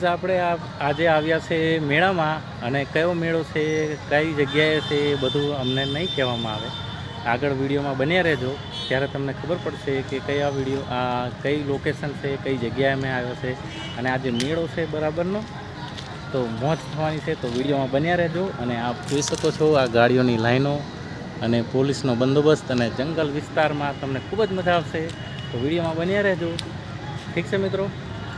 Guys આપણે આજે આવ્યા છે મેળામાં અને કયો મેળો છે, કઈ જગ્યાએ છે એ બધું અમને નહીં કહેવામાં આવે. આગળ વિડીયોમાં બન્યા રહેજો. ત્યારે તમને ખબર પડશે કે કયા વીડિયો આ કઈ લોકેશન છે, કઈ જગ્યાએ અમે આવ્યો છે અને આ જે મેળો છે બરાબરનો, તો મોજ થવાની છે, તો વિડીયોમાં બન્યા રહેજો અને આપ જોઈ શકો છો આ ગાડીઓની લાઈનો અને પોલીસનો બંદોબસ્ત અને જંગલ વિસ્તારમાં તમને ખૂબ જ મજા આવશે. તો વિડીયોમાં બન્યા રહેજો. ઠીક છે મિત્રો?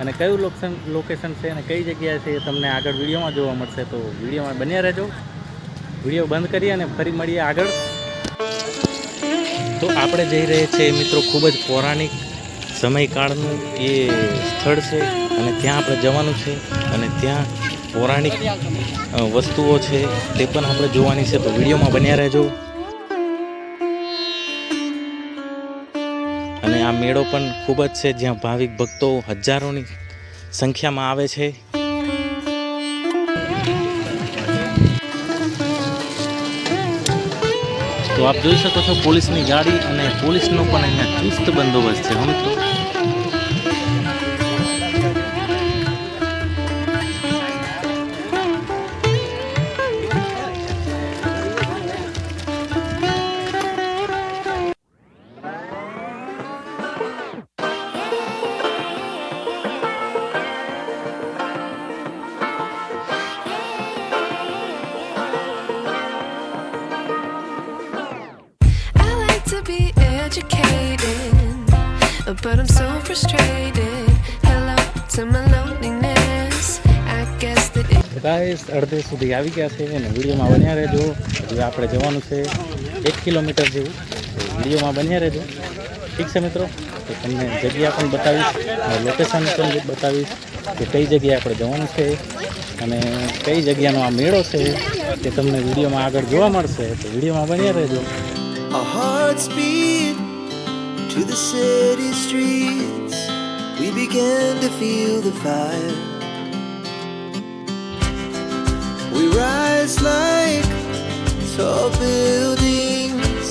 અને કયું લોકેશન લોકેશન છે અને કઈ જગ્યાએ છે એ તમને આગળ વિડીયોમાં જોવા મળશે તો વિડીયોમાં બન્યા રહેજો. વીડિયો બંધ કરીએ અને ફરી મળીએ આગળ. તો આપણે જઈ રહ્યા છીએ મિત્રો ખૂબ જ પૌરાણિક સમયકાળનું એ સ્થળ છે અને ત્યાં આપણે જવાનું છે અને ત્યાં પૌરાણિક વસ્તુઓ છે તે પણ આપણે જોવાની છે. તો વિડીયોમાં બન્યા રહેજો. આ મેળો પણ ખૂબ જ છે, જ્યાં ભાવિક ભક્તો હજારોની સંખ્યામાં આવે છે. તો આપ જોઈ શકો છો પોલીસની ગાડી અને પોલીસનો પણ અહીંયા ચુસ્ત બંદોબસ્ત છે હમ મિત્રો. ગાઈસ અડધે સુધી આવી ગયા છે અને વિડીયોમાં બન્યા રહેજો. હજી આપણે જવાનું છે એક કિલોમીટર જેવું. વિડીયોમાં બન્યા રહેજો. ઠીક છે મિત્રો? તો તમને જગ્યા પણ બતાવીશ અને લોકેશન પણ બતાવીશ કે કઈ જગ્યાએ આપણે જવાનું છે અને કઈ જગ્યાનો આ મેળો છે તે તમને વિડીયોમાં આગળ જોવા મળશે. તો વિડીયોમાં બન્યા રહેજો. A heart speed to the city streets. We began to feel the fire. We rise like tall buildings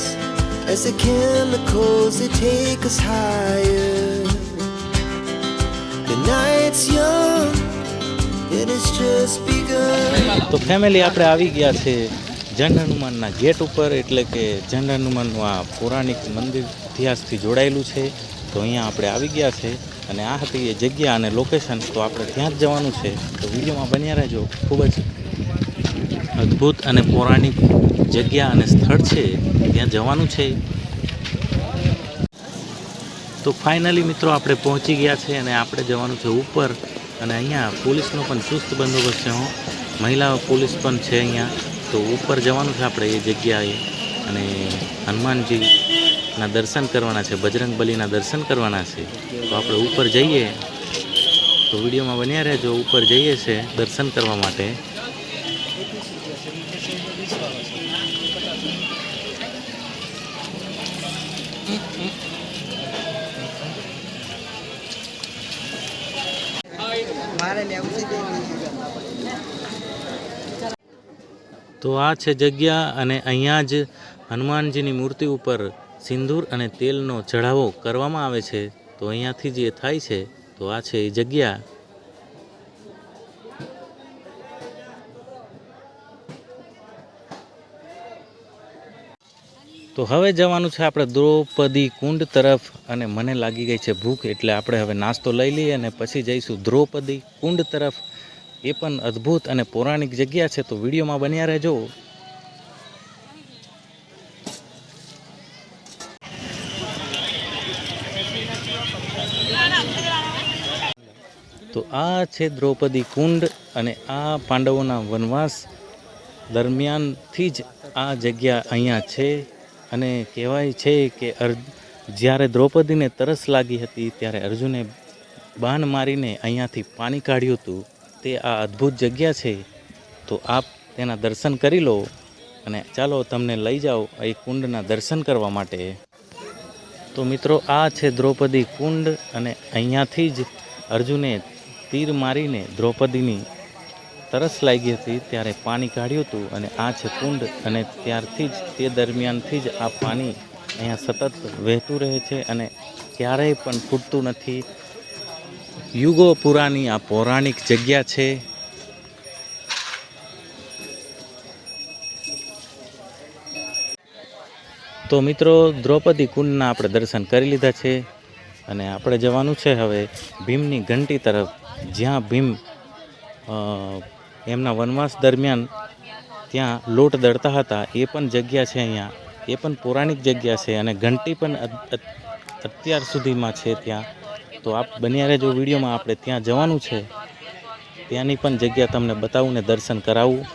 as the chemicals they take us higher. The night's young and it's just begun. તો family આપણે આવી ગયા છે જન હનુમાનના gate ઉપર એટલે કે જન હનુમાનનું આ પૌરાણિક મંદિર ઇતિહાસથી જોડાયેલું છે તો અહીંયા આપણે આવી ગયા છે અને આ હતી એ જગ્યા અને લોકેશન તો આપણે ત્યાં જ જવાનું છે. તો વિડીયોમાં બન્યા રહેજો. ખૂબ જ અદ્ભુત અને પૌરાણિક જગ્યા અને સ્થળ છે. ત્યાં જવાનું છે. તો ફાઇનલી મિત્રો, આપણે પહોંચી ગયા છે અને આપણે જવાનું છે ઉપર. અને અહીંયા પોલીસનો પણ ચુસ્ત બંદોબસ્ત છે હો. મહિલા પોલીસ પણ છે અહીંયા. તો ઉપર જવાનું છે આપણે એ જગ્યાએ. અને હનુમાનજીના દર્શન કરવાના છે, બજરંગ બલીના દર્શન કરવાના છે. તો આપણે ઉપર જઈએ. તો વિડીયોમાં બન્યા રહેજો, ઉપર જઈએ છે દર્શન કરવા માટે. તો આ છે જગ્યા અને અહીંયા જ હનુમાનજીની મૂર્તિ ઉપર સિંદૂર અને તેલનો ચઢાવો કરવામાં આવે છે, તો અહીંયાથી જે થાય છે, તો આ છે એ જગ્યા. તો હવે જવાનું છે આપણે દ્રૌપદી કુંડ તરફ, અને મને લાગી ગઈ છે ભૂખ, એટલે આપણે હવે નાસ્તો લઈ લઈએ અને પછી જઈશું દ્રૌપદી કુંડ તરફ. એ પણ અદ્ભુત અને પૌરાણિક જગ્યા છે, તો વિડીયોમાં બન્યા રહેજો. આ છે દ્રૌપદી કુંડ અને આ પાંડવોના વનવાસ દરમિયાનથી જ આ જગ્યા અહીંયા છે. અને કહેવાય છે કે અર્, જ્યારે દ્રૌપદીને તરસ લાગી હતી, ત્યારે અર્જુને બાણ મારીને અહીંયાથી પાણી કાઢ્યું હતું. તે આ અદ્ભુત જગ્યા છે. તો આપ તેના દર્શન કરી લો અને ચાલો તમને લઈ જાઓ એ કુંડના દર્શન કરવા માટે. તો મિત્રો, આ છે દ્રૌપદી કુંડ અને અહીંયાથી જ અર્જુને તીર મારીને દ્રૌપદીની તરસ લાગી હતી, ત્યારે પાણી કાઢ્યું હતું અને આ છે કુંડ અને ત્યારથી જ તે દરમિયાનથી જ આ પાણી અહીંયા સતત વહેતું રહે છે અને ક્યારેય પણ ફૂટતું નથી. યુગો પુરાની આ પૌરાણિક જગ્યા છે. તો મિત્રો, દ્રૌપદી કુંડના આપણે દર્શન કરી લીધા છે અને આપણે જવાનું છે હવે ભીમની ઘંટી તરફ. જ્યાં ભીમ એમના વનવાસ દરમિયાન ત્યાં લોટ દળતા હતા, એ પણ જગ્યા છે અહીંયા. એ પણ પૌરાણિક જગ્યા છે અને ઘંટી પણ અત- અત- અત્યાર સુધીમાં છે ત્યાં. તો આપ બન્યા રહેજો વિડીયોમાં, આપણે ત્યાં જવાનું છે. ત્યાંની પણ જગ્યા તમને બતાવું ને દર્શન કરાવું.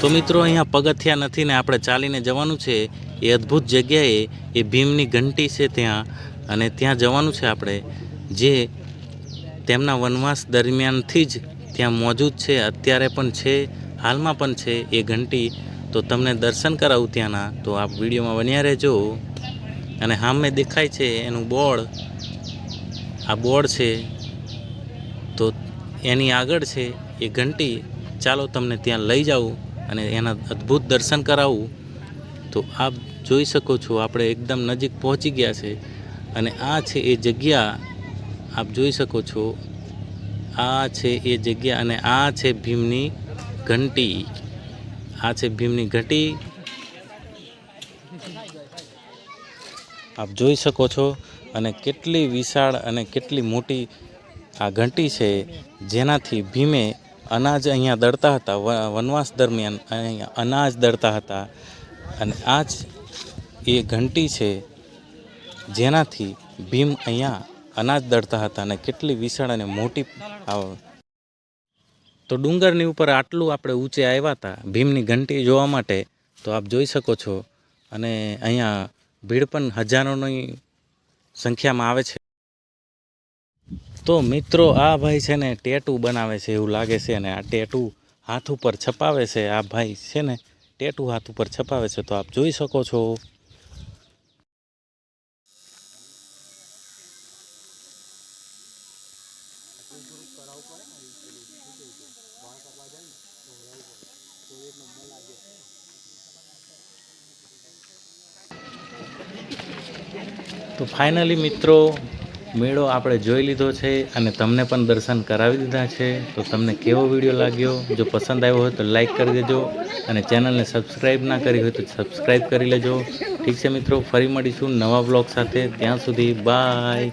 તો મિત્રો, અહીંયા પગથિયા નથી ને આપણે ચાલીને જવાનું છે. એ અદ્ભુત જગ્યાએ એ ભીમની ઘંટી છે ત્યાં. અને ત્યાં જવાનું છે આપણે, જે તેમના વનવાસ દરમિયાનથી જ ત્યાં મોજૂદ છે. અત્યારે પણ છે, હાલમાં પણ છે એ ઘંટી. તો તમને દર્શન કરાવું ત્યાંના. તો આપ વિડીયોમાં બન્યા રહેજો. અને સામે દેખાય છે એનું બોર્ડ. આ બોર્ડ છે. તો એની આગળ છે એ ઘંટી. ચાલો તમને ત્યાં લઈ જાઉં. અને એના અદ્ભુત દર્શન કરાવવું તો આપ જોઈ શકો છો આપણે એકદમ નજીક પહોંચી ગયા છે. અને આ છે એ જગ્યા આપ જોઈ શકો છો. આ છે એ જગ્યા અને આ છે ભીમની ઘંટી. આ છે ભીમની ઘંટી. આપ જોઈ શકો છો અને કેટલી વિશાળ અને કેટલી મોટી આ ઘંટી છે, જેનાથી ભીમે અનાજ અહીંયા દળતા હતા વનવાસ દરમિયાન અહીંયા અનાજ દળતા હતા. અને આ જ એ ઘંટી છે, જેનાથી ભીમ અહીંયા અનાજ દળતા હતા અને કેટલી વિશાળ અને મોટી તો ડુંગરની ઉપર આટલું આપણે ઊંચે આવ્યા હતા, ભીમની ઘંટી જોવા માટે, તો આપ જોઈ શકો છો. અને અહીંયા ભીડ પણ હજારોની સંખ્યામાં આવે છે. તો મિત્રો, આ ભાઈ છે ને ટેટુ બનાવે છે એવું લાગે છે અને આ ટેટુ હાથ ઉપર છપાવે છે, આ ભાઈ છે ને ટેટુ હાથ ઉપર છપાવે છે, તો આપ જોઈ શકો છો. તો ફાઇનલી મિત્રો મેળો આપણે જોઈ લીધો છે અને તમને પણ દર્શન કરાવી દીધા છે. તો તમને કેવો વીડિયો લાગ્યો? જો પસંદ આવ્યો હોય તો લાઈક કરી દેજો અને ચેનલને સબસ્ક્રાઈબ ના કરી હોય તો સબસ્ક્રાઈબ કરી લેજો. ઠીક છે મિત્રો, ફરી મળીશું નવા બ્લોગ સાથે. ત્યાં સુધી બાય